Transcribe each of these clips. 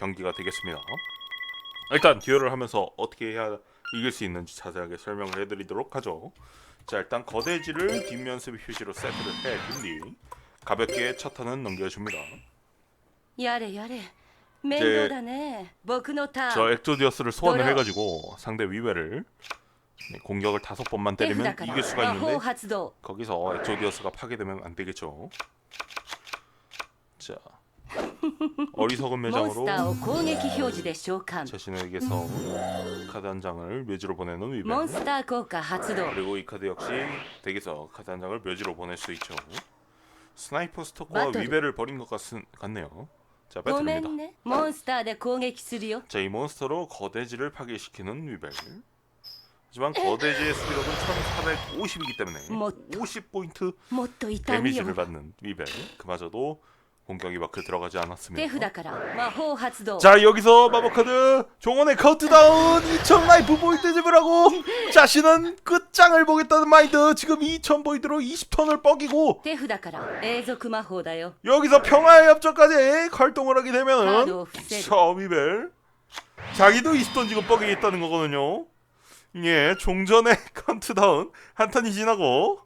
경기가 되겠습니다. 일단 듀얼을 하면서 어떻게 해야 이길 수 있는지 자세하게 설명을 해드리도록 하죠. 자 일단 거대지를 뒷면습 휴지로 세트를 해준 뒤 가볍게 첫 턴은 넘겨줍니다. やれやれ面倒だね僕のタ 저 ーン 엑조디어스를 소환을 돌아. 해가지고 상대 위배를 네, 공격을 다섯 번만 手札 때리면 か 이길 ら 수가 魔法 있는데 発動 거기서 엑조디어스가 파괴되면 안 되겠죠. 자 어리석은 モンス 매장으로 ターを攻撃表示で召喚 자신에게서 카드 한 장을 묘지로 보내는 위배 モンスター効果発動 그리고 이 카드 역시 덱에서 카드 한 장을 묘지로 보낼 수 있죠. 스나이퍼 스토커와 바틀. 위배를 버린 것 같, 같네요. 자 ごめ 배틀입니다. んねモンスターで攻撃するよ 자 이 몬스터로 거대지를 파괴시키는 위벨. 하지만 거대지의 수비력은 1450이기 때문에 뭐- 50포인트 もっと痛みよ 데미지를 받는 위벨. 그마저도 공격이 마크 들어가지 手 않았습니다. 札から魔法発動 자 여기서 마법카드 종원의 카운트다운 2000 라이프 포인트 집을하고 자신은 끝장을 보겠다는 마인드 지금 2000 포인트로 20턴을 뻐기고 手札から永続魔法だよ 여기서 평화의 협정까지 활동을 하게 카드 되면은 오프셋 샤미벨 자기도 20턴 지금 뻐기겠다는 거거든요 예 종전의 카운트다운 한 턴이 지나고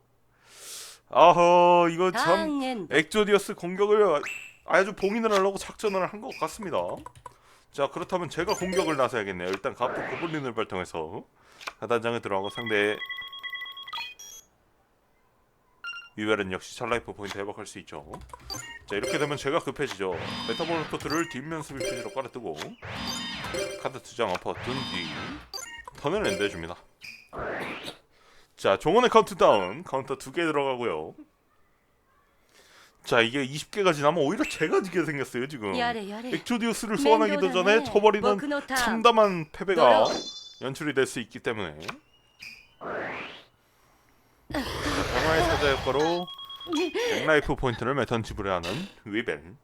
아허 이거 참 엑조디어스 공격을 아주 봉인을 하려고 작전을 한 것 같습니다. 자 그렇다면 제가 공격을 나서야겠네요. 일단 가프 고블린을 발동해서 하단장에 들어가고 상대의 위벨은 역시 찰라이프 포인트 회복할 수 있죠. 자 이렇게 되면 제가 급해지죠. 메타볼로토트를 뒷면 수비 표지로 깔아뜨고 카드 두 장 엎어 둔 뒤 턴을 엔드해줍니다. 자, 종원의 카운트다운. 카운터 두 개 들어가고요. 자, 이게 20개가 지나면 오히려 제가 지게 생겼어요, 지금. 엑조디우스를 소환하기도 전에 쳐버리는 참담한 패배가 연출이 될 수 있기 때문에. 자, 강화의 사자 효과로 백라이프 포인트를 매턴 지불해야 하는 위벤.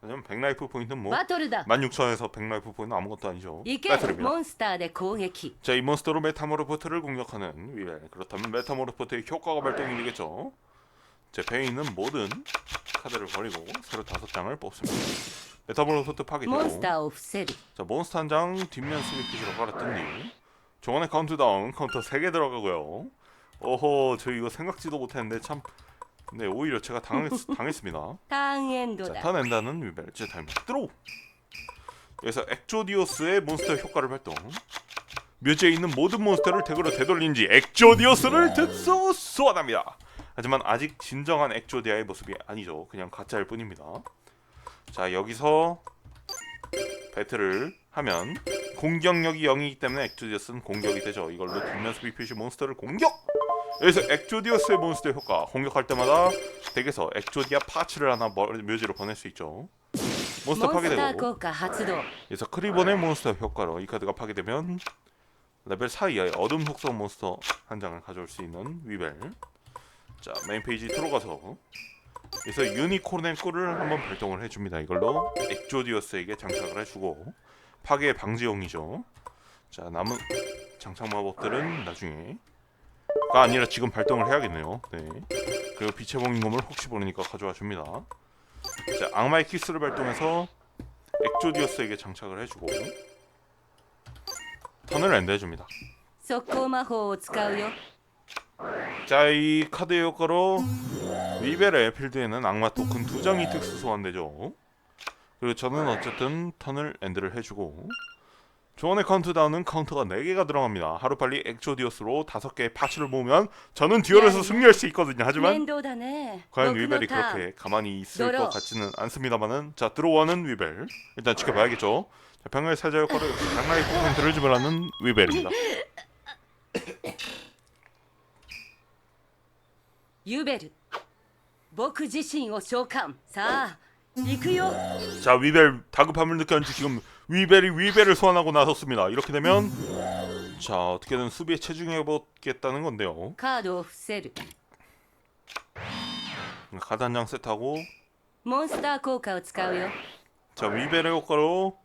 왜냐면 100라이프 포인트는 뭐 バトルだ 16,000에서 100라이프 포인트 는 아무것도 아니죠 行け 배틀입니다 モンスターで攻撃 자, 이 몬스터로 메타모르포트를 공격하는 위벨. 그렇다면 메타모르포트의 효과가 발동이 되겠죠. 제 배에 있는 모든 카드를 버리고 새로 다섯 장을 뽑습니다. 메타모르포트 モンス 파괴되고 ターを伏せる 자, 몬스터 한 장 뒷면 수비 피지로 깔았던 뒤 종원의 카운트다운 카운터 3개 들어가고요. 오호, 저 이거 생각지도 못했는데 참 네, 오히려 제가 당했, 당했습니다. 당엔도다. 타낸다는 위벨 제 타임 들어. 여기서 엑조디오스의 몬스터 효과를 발동. 묘지에 있는 모든 몬스터를 덱으로 되돌린지 엑조디오스를 네. 덱소 소환합니다. 하지만 아직 진정한 엑조디아의 모습이 아니죠. 그냥 가짜일 뿐입니다. 자, 여기서 배틀을 하면 공격력이 0이기 때문에 엑조디오스는 공격이 되죠. 이걸로 뒷면수비 표시 몬스터를 공격! 여기서 엑조디어스의 몬스터 효과 공격할 때마다 덱에서 엑조디아 파츠를 하나 묘지로 보낼 수 있죠 몬스터 파괴되고 여기서 크리본의 몬스터 효과로 이 카드가 파괴되면 레벨 4 이하의 어둠 속성 몬스터 한 장을 가져올 수 있는 위벨 자 메인 페이지 들어가서 그래서 유니콘의 꿀을 한번 발동을 해줍니다. 이걸로 엑조디어스에게 장착을 해주고 파괴 방지용이죠. 자 남은 장착 마법들은 나중에 가 아니라 지금 발동을 해야겠네요 네 그리고 빛의 봉인검을 혹시 모르니까 가져와 줍니다 자 악마의 키스를 발동해서 엑조디어스에게 장착을 해주고 턴을 엔드해줍니다. 速攻魔法を使うよ 자, 이 카드의 효과로 위벨의 필드에는 악마 토큰 두 장이 특수 소환되죠. 그리고 저는 어쨌든 턴을 엔드를 해주고 조언의 카운트다운은 카운터가 4개가 들어갑니다. 하루빨리 엑조디어스로 5개의 파츠를 모으면 저는 듀얼에서 야, 승리할 수 있거든요. 面 하지만 倒だね 과연 僕の 위벨이 ターン 그렇게 가만히 있을 너로. 것 같지는 않습니다만은 자 들어오는 위벨 일단 지켜봐야겠죠. 자, 병의 사자 효과로 역시 장나의 포인트를 지불하는 위벨입니다. ユベル僕自身を召喚さあ 行くよ 자 위벨 다급함을 느꼈는지 지금 위벨이 위벨을 소환하고 나섰습니다. 이렇게 되면 자 어떻게든 수비에 체중해보겠다는 건데요. 카드 세르 카드 한 장 세트하고 몬스터 효과를 使うよ.자 위벨의 효과로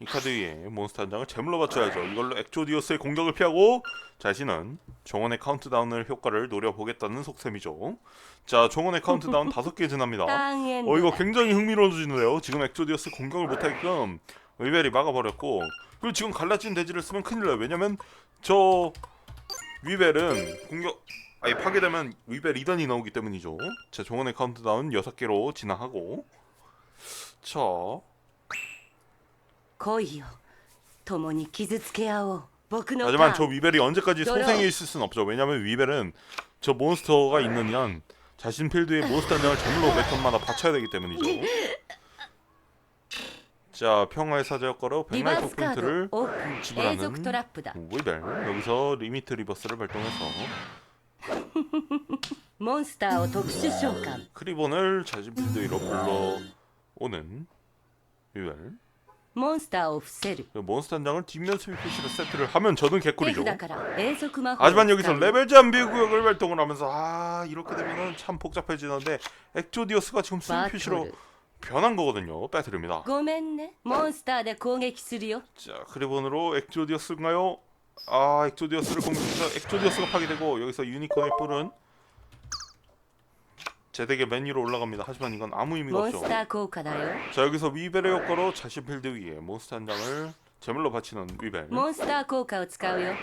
이 카드 위에 몬스터 한 장을 제물로 바쳐야죠. 이걸로 엑조디오스의 공격을 피하고 자신은 정원의 카운트다운을 효과를 노려보겠다는 속셈이죠. 자, 정원의 카운트다운 다섯 개 지납니다. 어, 이거 굉장히 흥미로워지는데요. 지금 엑조디오스 공격을 못하게끔 위벨이 막아버렸고 그리고 지금 갈라진 대지를 쓰면 큰일 나요. 왜냐면 저 위벨은 공격 아니 파괴되면 위벨 2단이 나오기 때문이죠. 자 종원의 카운트다운 6개로 진화하고. 자. 거이요. 도모니 기즈츠케아오 하지만 저 위벨이 언제까지 소생해 있을 순 없죠. 왜냐면 위벨은 저 몬스터가 있는 한 자신 필드의 몬스터 능을 저물로 몇 턴마다 받쳐야 되기 때문이죠. 자 평화의 사자 효과로 リバー 백라이프 スカー 포인트를 ドオープン 지불하는 永続トラップだ 위벨 여기서 리미트 리버스를 발동해서 モンスターを特殊召喚 크리본을 자신 필드 위로 불러오는 위벨 モンスターを伏せる 그 몬스터 한 장을 뒷면 수비 표시로 세트를 하면 저는 手 개꿀이죠. 札から永続魔法を 하지만 使う 여기서 레벨 잠비 구역을 발동을 하면서 아 이렇게 되면은 참 복잡해지는데 엑조디오스가 지금 수비 バト 표시로 ル 변한 거거든요. 빼드립니다. ごめんねモンスターで攻撃するよ 자, 크리본으로 엑조디어스인가요? 아, 엑조디어스를 공격해서 엑조디어스가 파괴되고 여기서 유니콘의 뿔은 제덱의 맨위로 올라갑니다. 하지만 이건 아무 의미가 없죠. スター効果だよ 자, 여기서 위벨의 효과로 자신 필드 위에 몬스터 한 장을 제물로 바치는 위벨. 몬스터 効果を使うよ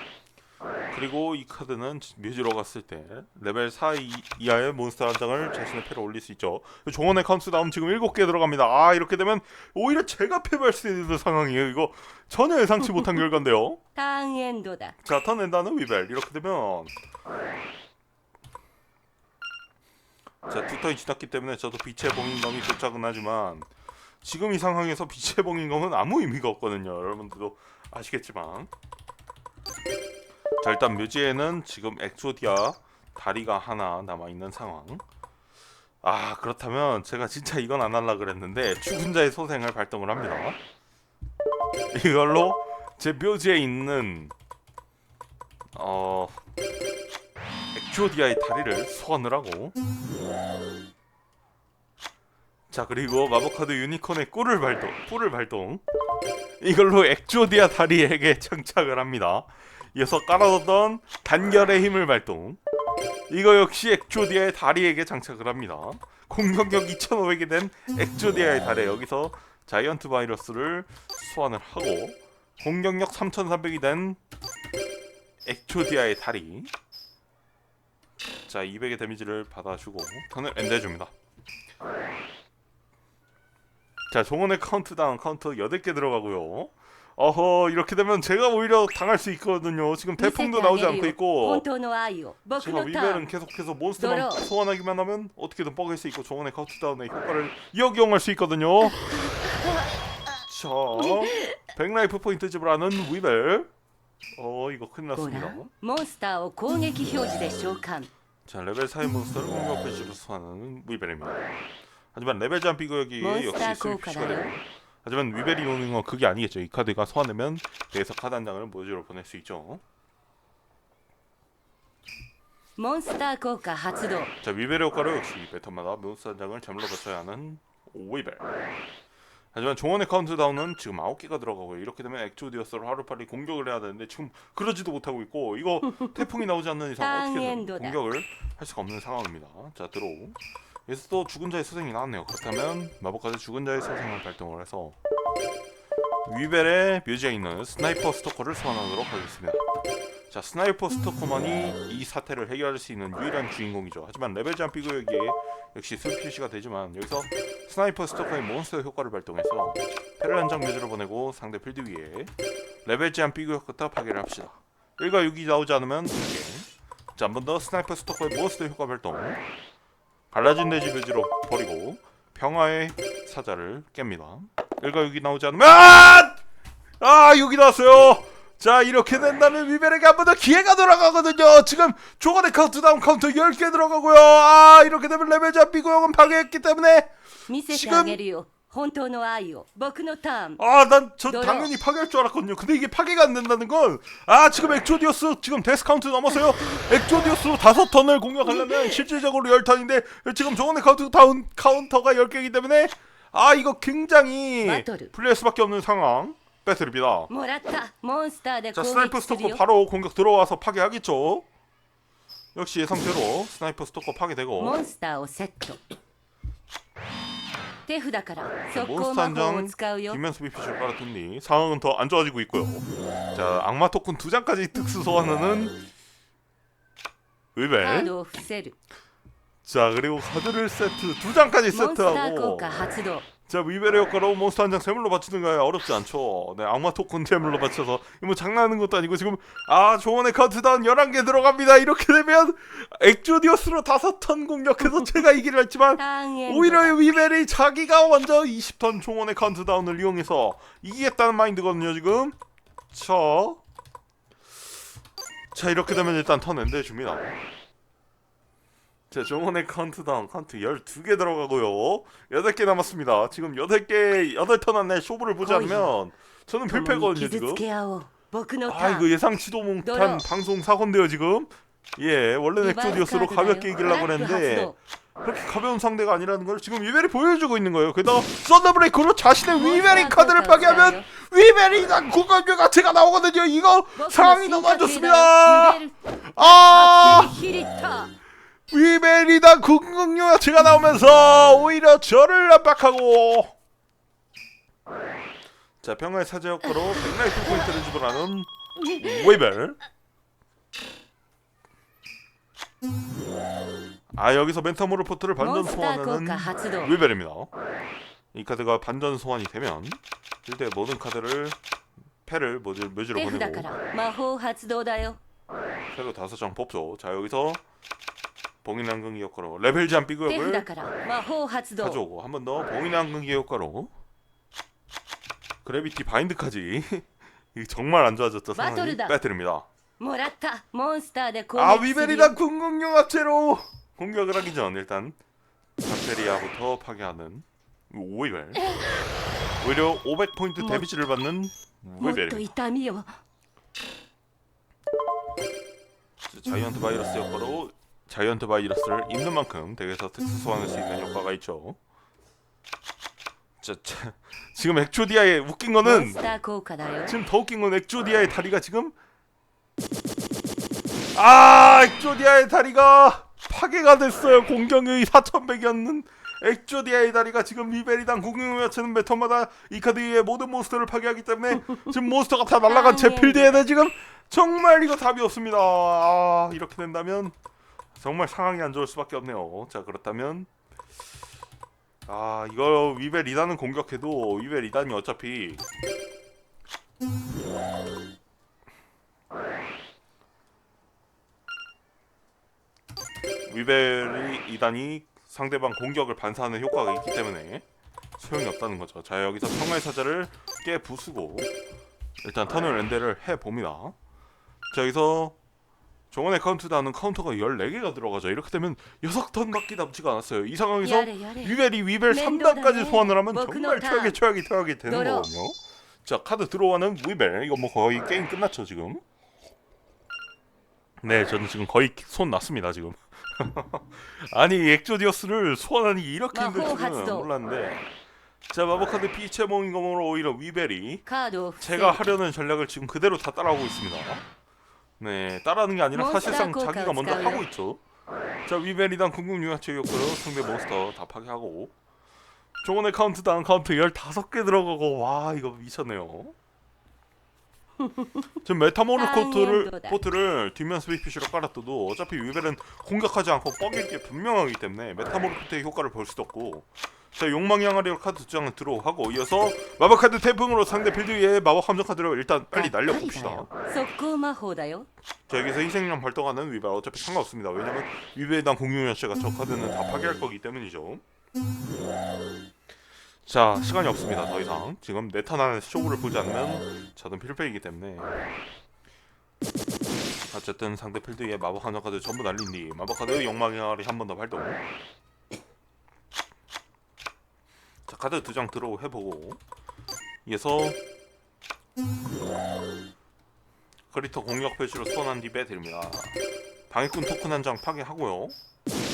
그리고 이 카드는 뮤즈로 갔을 때 레벨 4 이하의 몬스터 한 장을 자신의 패로 올릴 수 있죠. 종원의 카운트다운 지금 7개 들어갑니다. 아 이렇게 되면 오히려 제가 패배할 수 있는 상황이에요. 이거 전혀 예상치 못한 결과인데요. 탕엔도다. 자 턴엔다는 위벨 이렇게 되면 자 두 턴이 지났기 때문에 저도 빛의 봉인검이 도착은 하지만 지금 이 상황에서 빛의 봉인검은 아무 의미가 없거든요. 여러분들도 아시겠지만 자 일단 묘지에는 지금 엑소디아 다리가 하나 남아 있는 상황. 아 그렇다면 제가 진짜 이건 안 할라 그랬는데 죽은 자의 소생을 발동을 합니다. 이걸로 제 묘지에 있는 어 엑조디아의 다리를 소환을 하고 자 그리고 마법카드 유니콘의 꿀을 발동 꿀을 발동 이걸로 엑조디아 다리에게 장착을 합니다 이어서 깔아뒀던 단결의 힘을 발동. 이거 역시 엑조디아의 다리에게 장착을 합니다. 공격력 2500이 된 엑조디아의 다리. 여기서 자이언트 바이러스를 소환을 하고 공격력 3300이 된 엑조디아의 다리. 자 200의 데미지를 받아주고 턴을 엔드해줍니다. 자 종원의 카운트다운 카운터 8개 들어가고요 어허 이렇게 되면 제가 오히려 당할 수 있거든요. 지금 대풍도 나오지 않고 있고 제가 위벨은 계속해서 몬스터만 소환하기만 하면 어떻게든 뻐갤 수 있고 정원의 카운트다운의 효과를 역이용할 수 있거든요. 자, 백라이프 포인트 집으라는 위벨. 어 이거 큰일 났습니다. 몬스터 공격 표지에 소환. 자 레벨 4의 몬스터를 공격 표지로 소환하는 위벨입니다. 하지만 레벨 잠 비거역이 역시 수입 표시가 됩니다. 하지만 위벨이 오는 건 그게 아니겠죠. 이 카드가 소환되면 대에서 카드 한 장을 모조로 보낼 수 있죠. モンスター効果発動 자 위벨의 효과로 역시 매턴마다 몬스터 한 장을 제물로 바쳐야 하는 위벨. 하지만 종원의 카운트다운은 지금 9개가 들어가고요. 이렇게 되면 엑조디어스로 하루빨리 공격을 해야 되는데 지금 그러지도 못하고 있고 이거 태풍이 나오지 않는 이상 어떻게든 땅엔도다. 공격을 할 수가 없는 상황입니다. 자 들어오. 여기서 또 죽은 자의 소생이 나왔네요. 그렇다면 마법카드 죽은 자의 소생을 발동을 해서 위벨의 묘지에 있는 스나이퍼 스토커를 소환하도록 하겠습니다. 자 스나이퍼 스토커만이 이 사태를 해결할 수 있는 유일한 주인공이죠. 하지만 레벨 잠비 구역에 역시 술 표시가 되지만 여기서 스나이퍼 스토커의 몬스터 효과를 발동해서 패를 한장 묘지로 보내고 상대 필드 위에 레벨 제한 비구역부터 파괴를 합시다. 1과 6이 나오지 않으면 2개. 자, 한 번 더 스나이퍼 스토커의 몬스터 효과 발동. 갈라진 돼지 돼지로 버리고 평화의 사자를 깹니다. 일가 여기 나오지 않으면 아! 여기 나왔어요. 자 이렇게 된다면 위베에게 한 번 더 기회가 돌아가거든요. 지금 조건의 카운트다운 카운터 10개 들어가고요. 아 이렇게 되면 레벨 잡히고 형은 파괴했기 때문에 지금 本当の愛を僕のターン 아 난 저 너요. 당연히 파괴할 줄 알았거든요 근데 이게 파괴가 안 된다는 건 아 지금 엑조디오스 지금 데스 카운트 넘었어요 엑조디오스로 다섯 턴을 공격하려면 실질적으로 열 턴인데 지금 조건의 카운트다운 카운터가 10개이기 때문에 아 이거 굉장히 바토ル. 불리할 수밖에 없는 상황 배틀입니다 もらったモンスターで 자 攻 스나이퍼 撃する 스토커 よ 바로 공격 들어와서 파괴하겠죠 역시 예상대로 스나이퍼 스토커 モ 파괴되고 ンスターをセット 手札から速攻 몬스터 魔法を 한장 使うよ 뒷면수 비피쇼를 깔아뒀니 상황은 더 안 좋아지고 있고요 자 악마 토큰 두 장까지 특수 소환하는 カー 의벨 ドを伏せる 자 그리고 카드를 세트 두 장까지 モンスター効 세트하고 果発動 자, 위배의 효과로 몬스터 한 장 세물로 바치든가요? 어렵지 않죠. 네, 악마 토큰 세물로 바쳐서 뭐 장난하는 것도 아니고 지금 아, 조원의 카트단 11개 들어갑니다. 이렇게 되면 엑조디어스로 다섯 턴 공격해서 제가 이기를 했지만 오히려 위벨이 자기가 먼저 20턴 종원의 카운트다운을 이용해서 이기겠다는 마인드거든요, 지금. 자. 자, 이렇게 되면 일단 턴 엔드 준비나. 자, 저번에 카운트다운 카운트 12개 들어가고요. 8개 남았습니다. 지금 8개, 8턴 안에 쇼부를 보지 않으면 저는 共 패배거든요, 지금. 아이고, 예상치도 못한 방송 사건데요 지금. 예 원래는 리바이브 엑조디어스로 가볍게 이기려고 라이프 했는데 그렇게 가벼운 상대가 아니라는 걸 지금 위베리 보여주고 있는 거예요. 게다가 썬더브레이크로 자신의 위베리 카드를 파괴하면 위베리가 국가교 가치가 나오거든요. 이거 상황이 너무 안 좋습니다. 아! 위메리다 궁극 유화체가 나오면서 오히려 저를 압박하고. 자 평화의 사제역으로 백날 킬포인트를 지불하는 웨벨 아 여기서 멘타모르 포트를 반전 소환하는 웨이벨입니다. 이 카드가 반전 소환이 되면 일대 모든 카드를 패를 묘지, 묘지로 보내고. 새로 다섯 장 뽑죠. 자 여기서 봉인한궁기 효과로 레벨 제한 手 B구역을 札から魔法発動 가져오고 한 번 더 봉인한궁기 효과로 그래비티 바인드까지 이게 정말 안 좋아졌죠 상황이 바토르다. 배틀입니다. もらったモンスターで攻 아 撃する 위벨이다 よ 궁극용 합체로 공격을 하기 전 일단 산페리아부터 파괴하는 오이벨 오히려 500포인트 뭐- 데미지를 받는 もっと 오이벨 痛みを 자이언트 바이러스 효과로 자이언트 바이러스를 입는 만큼 대개서 특수 소환할 수 있는 효과가 있죠. 자, 자, 지금 엑조디아의 웃긴 거는 지금 더 웃긴 건 엑조디아의 다리가 지금 아 엑조디아의 다리가 파괴가 됐어요. 공격의 4,100이었는 엑조디아의 다리가 지금 리베리당 공격을 외치는 메터마다 이 카드의 모든 몬스터를 파괴하기 때문에 지금 몬스터가 다 날아간 제 필드에 대 지금 정말 이거 답이 없습니다. 아, 이렇게 된다면 정말 상황이 안 좋을 수밖에 없네요 자 그렇다면 아 이거 위벨 2단은 공격해도 위벨 2단이 어차피 위벨이 2단이 상대방 공격을 반사하는 효과가 있기 때문에 소용이 없다는 거죠. 자 여기서 평화의 사자를 깨 부수고 일단 턴을 렌데를 해 봅니다. 자 여기서 정원의 카운트다운은 카운터가 14개가 들어가죠. 이렇게 되면 6턴밖에 남지가 않았어요. 이 상황에서 위벨이 위벨 3단까지 소환을 하면 정말 최악의 최악이 최악이 되는 거거든요. 자 카드 들어와는 위벨. 이거 뭐 거의 게임 끝났죠 지금. 네 저는 지금 거의 손 났습니다 지금. 아니 엑조디어스를 소환하니 이렇게 힘들 줄은 몰랐는데 자 마법카드 비체몽인 거으로 오히려 위벨이 제가 하려는 전략을 지금 그대로 다 따라오고 있습니다. 네, 따라하는 게 아니라 사실상 자기가 먼저 하고 있죠. 자, 위베리단 궁극 융합체였고요. 상대 몬스터 다 파괴하고 종원의 카운트당 카운트 15개 들어가고 와, 이거 미쳤네요. 지금 메타모르 코트를 포트를 뒷면 스위피쉬로 깔아둬도 어차피 위벨은 공격하지 않고 뻐길 게 분명하기 때문에 메타모르 코트의 효과를 볼 수도 없고 자 욕망 양아리로 카드 두 장을 들어하고 이어서 마법 카드 태풍으로 상대 필드 위에 마법 함정 카드를 일단 빨리 날려봅시다. 速攻魔法だよ 자 여기서 희생령 발동하는 위벨 어차피 상관없습니다. 왜냐면 위벨당 공룡 열쇠가 저 카드는 다 파괴할 거기 때문이죠. 자 시간이 없습니다 더 이상 지금 내 턴 안에 쇼부를 보지 않으면 저는 필패이기 때문에 어쨌든 상대 필드에 마법 한정 카드 전부 날린 뒤 마법 카드 욕망의 알이 한 번 더 발동 자 카드 두 장 들어 해보고. 얘서 크리터 공격 표시로 스턴한 뒤 빼드립니다. 방해꾼 토큰 한 장 파괴하고요.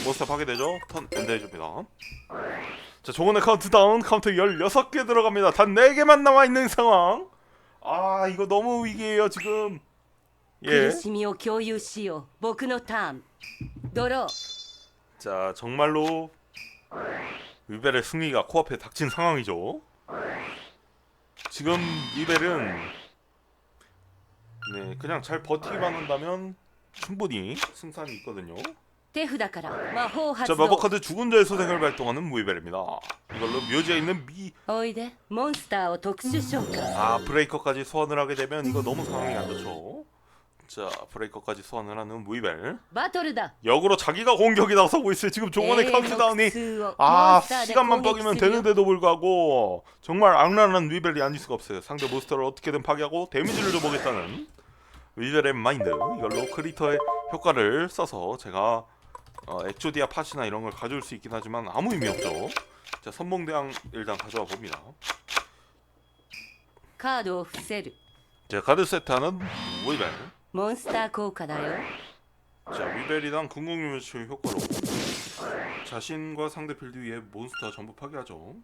몬스터 파괴되죠? 턴 엔드해줍니다. 자 조건의 카운트다운. 카운트 16개 들어갑니다. 단 4개만 남아있는 상황. 아 이거 너무 위기예요 지금. 예. 자 정말로 위벨의 승리가 코앞에 닥친 상황이죠. 지금 위벨은 네 그냥 잘 버티기만 한다면 충분히 승산이 있거든요. 手札から魔法 자 発動 마법 카드 죽은 자의 소생을 발동하는 위벨입니다. 이걸로 묘지에 있는 미 おいでモンスターを特殊召喚 아 브레이커까지 소환을 하게 되면 이거 너무 상황이 안 좋죠. 자 브레이커까지 소환을 하는 위벨 バトルだ 역으로 자기가 공격이 나서고 있어요. 지금 종원의 永遠の 카운트다운이 苦痛をモ 아 ンスターで 시간만 攻撃 뻑이면 するよ 되는데도 불구하고 정말 악랄한 위벨이 아닐 수가 없어요 상대 몬스터를 어떻게든 파괴하고 데미지를 줘보겠다는 위벨의 마인드 이걸로 크리터의 효과를 써서 제가 어, 엑조디아 팟이나 이런 걸 가져올 수 있긴 하지만 아무 의미 없죠 자 선봉대왕 일단 가져와 봅니다 カードを伏せる 자 카드 세트하는 위벨 モンスター効果だよ 자 위벨이랑 궁극유효 효과로 자신과 상대 필드 위에 몬스터 전부 파괴하죠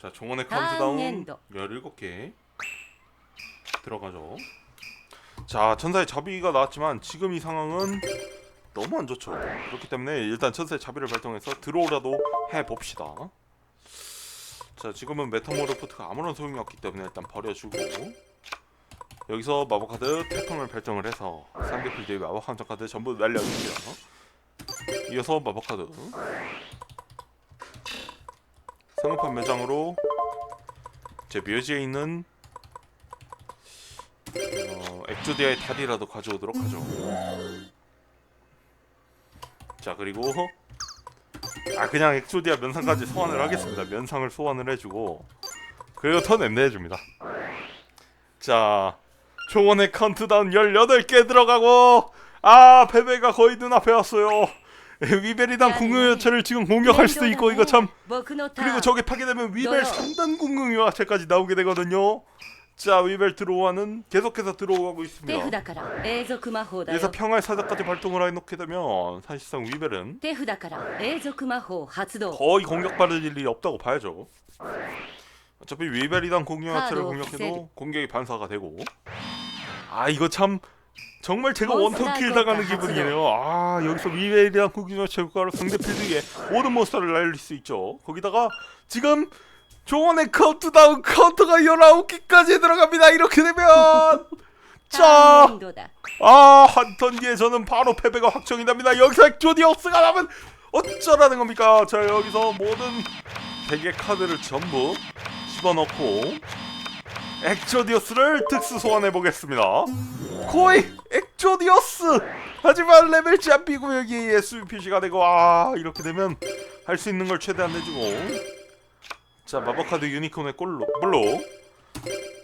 자 종원의 카운트다운 다운엔더. 17개 들어가죠 자 천사의 자비가 나왔지만 지금 이 상황은 너무 안 좋죠 그렇기 때문에 일단 천사의 자비를 발동해서 들어오라도 해봅시다 자 지금은 메타모르프트가 아무런 소용이 없기 때문에 일단 버려주고 여기서 마법 카드 태풍을 발동을 해서 상대 필드의 마법 함정 카드 전부 날려줍니다. 이어서 마법 카드 상급판 매장으로 제 묘지에 있는 어, 엑조디아의 탈이라도 가져오도록 하죠. 자 그리고 아 그냥 엑소디아 면상까지 소환을 하겠습니다. 면상을 소환을 해주고 그리고 턴 엠내해줍니다. 자 초원의 컨트다운 18개 들어가고 아 베베가 거의 눈앞에 왔어요. 위벨이랑 공룡열차를 지금 공격할 수도 있고 이거 참 그리고 저게 파괴되면 위벨 3단 공룡열차까지 나오게 되거든요. 자 위벨 들어와는 계속해서 들어오고 手 있습니다 札から永続魔法だ 그래서 よ 평화의 사자까지 발동을 해놓게 되면 사실상 위벨은 手札から永続魔法発動 거의 공격받을 일이 없다고 봐야죠 어차피 위벨이당 궁극요체를 카드 공격해도 옵셋. 공격이 반사가 되고 아 이거 참 정말 제가 몬스터 원턴킬 당하는 효과 기분이네요. 아 여기서 위벨이랑 구기노 체육과로 상대 필드에 모든 몬스터를 날릴 수 있죠. 거기다가 지금 조원의 카운트다운 카운터가 19개까지 들어갑니다. 이렇게 되면 자, 아, 한 턴 뒤에 저는 바로 패배가 확정이 됩니다. 여기서 조디옥스가 나면 어쩌라는 겁니까? 자, 여기서 모든 대개 카드를 전부 집어넣고 엑조디오스를 특수 소환해 보겠습니다. 코이 엑조디오스. 하지만 레벨 제한 비구역이 SUPC가 되고 아 이렇게 되면 할 수 있는 걸 최대한 내주고 자 마법카드 유니콘의 꼴로. 물로?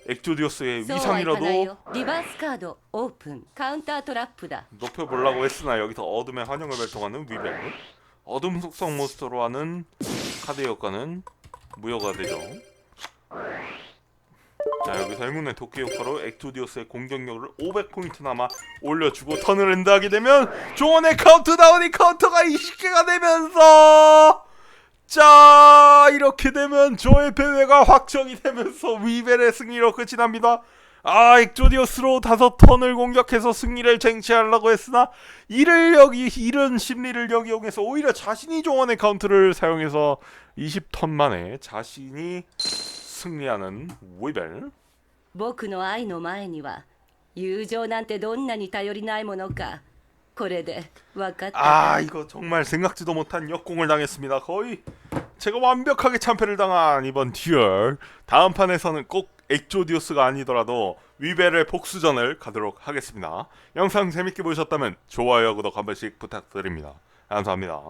엑조디오스의 위상이라도? 리바스 카드 오픈. 카운터 트랍프다. 높여보려고 했으나 여기서 어둠의 환영을 발동하는 위벨 어둠 속성 몬스터로 하는 카드 효과는 무효가 되죠. 자 여기서 행운의 도끼 효과로 엑토디오스의 공격력을 500포인트 남아 올려주고 턴을 엔드하게 되면 조언의 카운트다운이 카운터가 20개가 되면서 자 이렇게 되면 저의 패배가 확정이 되면서 위벨의 승리로 끝이 납니다 아 엑조디오스로 다섯 턴을 공격해서 승리를 쟁취하려고 했으나 이를 여기 이런 심리를 역이용해서 오히려 자신이 조언의 카운트를 사용해서 20턴 만에 자신이 승리하는 위벨 僕の愛の前には友情なんてどんなに頼りないものか これで分かったか 아 이거 정말 생각지도 못한 역공을 당했습니다 거의 제가 완벽하게 참패를 당한 이번 듀얼 다음 판에서는 꼭 엑조디오스가 아니더라도 위벨의 복수전을 가도록 하겠습니다 영상 재밌게 보셨다면 좋아요 구독 한 번씩 부탁드립니다 감사합니다